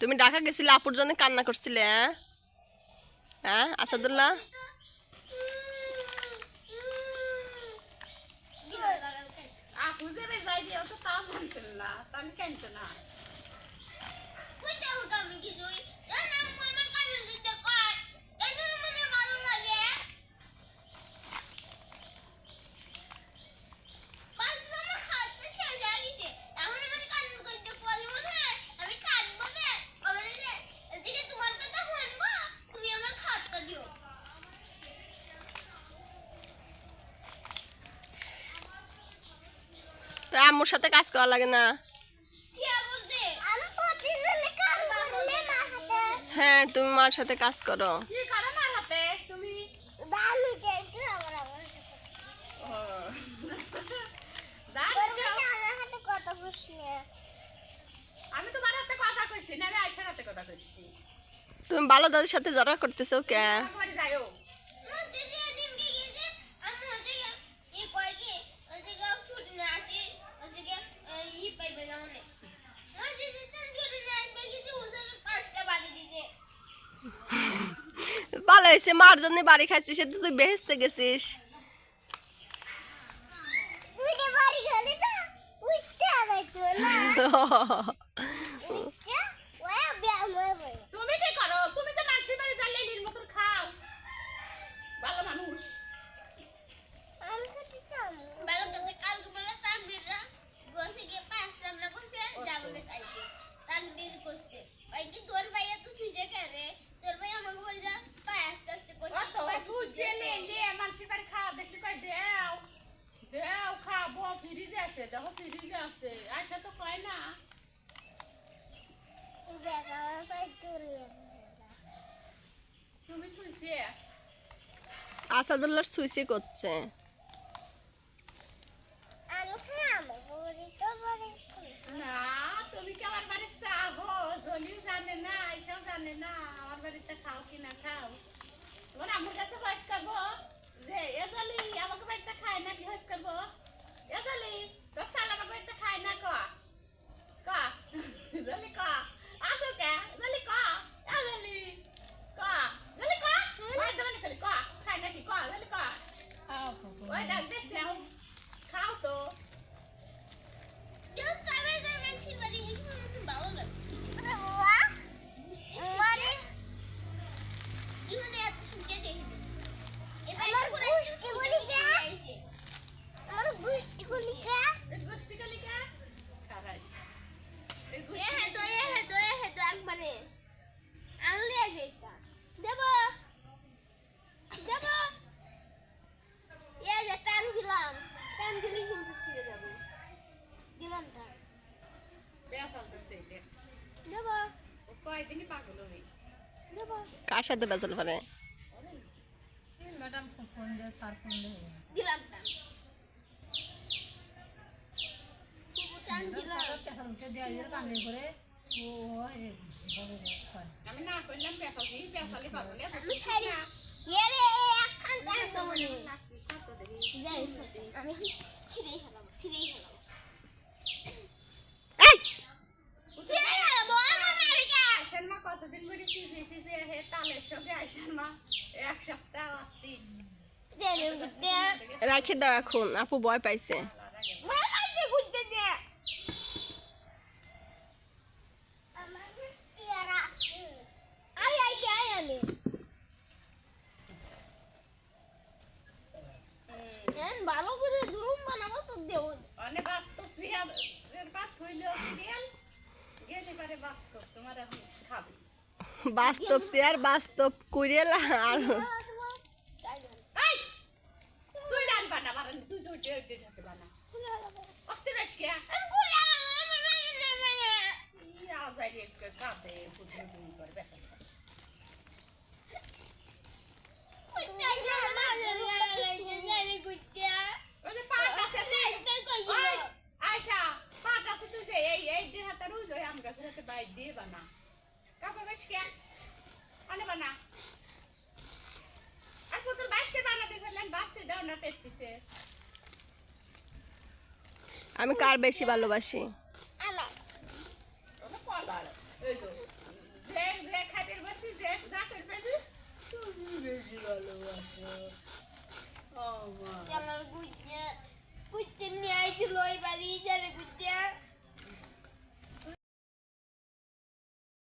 তুমি ডাকা গেছিলে আপুর জন্য কান্না করছিলে হ্যাঁ? হ্যাঁ আসাদুল্লাহ? আপু যে তো কাজ না তো আম্মুর সাথে কাজ করা লাগে না। হ্যাঁ তুমি মার সাথে কাজ করো। কি তুমি দামি দেখি আমার আমার ও দাঁড় করবে দাও। না আমার হাতে কত খুশি আমি তোমার হাতে কথা কইছি না আমি আয়সার হাতে কথা কইছি তুমি ভালো দাদির সাথে জড়া করতেছো কে একবারে যাইও ভালো হয়েছে মার জন্য বাড়ি খাচ্ছিস সে তুই বেহেস্তে গেছিস। তুমি কি করো? তুমি তো বাড়ি মতন খাও। ভালো মানুষ আমি খেতে চাই তোর ভাইয়া তো সুইজে কেনে তোর ভাই আমাকে বলে যা পায়ে আস্তে আস্তে অত সুজে লেলে মানসি বাড়ি খাও দেখি কই দেও দেও খাব ফ্রিজ আছে দেখো ফ্রিজ আছে। তো কয় না? তুমি শুইছে? আসাদুল্লাহ সুইসি করছে। না তুমি কি আমার জলিও জানে না জানে না। আমার বাড়িতে খাও কি না খাও? তোমার আমার কাছে করব? যে এ জলি আমাকে বাড়িতে খায় না কি করব? এ জলি তোর সাল আমাকে বাড়িতে খায় না ক ক জলি ক আসো কে জলি ক এ জলি ক জলি ক বাড়িতে মানে খালি ক খায় নাকি ক জলি ক ওই দেখ দেখছি এখন খাও তো কেউ কামে কামে ছিলবাড়ি হেসে ভালো লাগছে বাবা মানে ইহুনে এত সুন্দর দেখি এবার বুঝতে বলি কে আমার বুঝতে বলি কে এই গোষ্ঠী কালিকা খারাই এই এ গোষ্ঠী হে তো এ হে তো এ হে তো একবারে আনলে আছে এটা দেব দেব এ যে টান দিলাম টান দিলে কিন্তু ছিঁড়ে যাবে দিলাম টান বেসাল করছে এটা দেব ও কয়দিনই পাগল হই দেব কার সাথে বেজাল পারে ম্যাডাম ফোন দিয়ে স্যার ফোন দিয়ে দিলাম টান খুব টান দিলাম পেশাল উঠে দেওয়া দিয়ে কানে করে কতদিন ধরে সিজে সিজে হে তালের সঙ্গে আইসান মা এক সপ্তাহ দেন গুড্ডে রাখে দাও এখন আপু ভয় পাইছে। কে ভালো করে বানাবো তো অনেক বাস্তব গেলে পারে বাস্তব তোমার এখন খাবে। বাস্তব চেয়ার বাস্তব কুড়েলা আর বানা আমি কার বেশি ভালোবাসি? আমার। গুজ্জা গুজ্জা নিয়ে আইছিল ওই বাড়ি যাবে গুজ্জা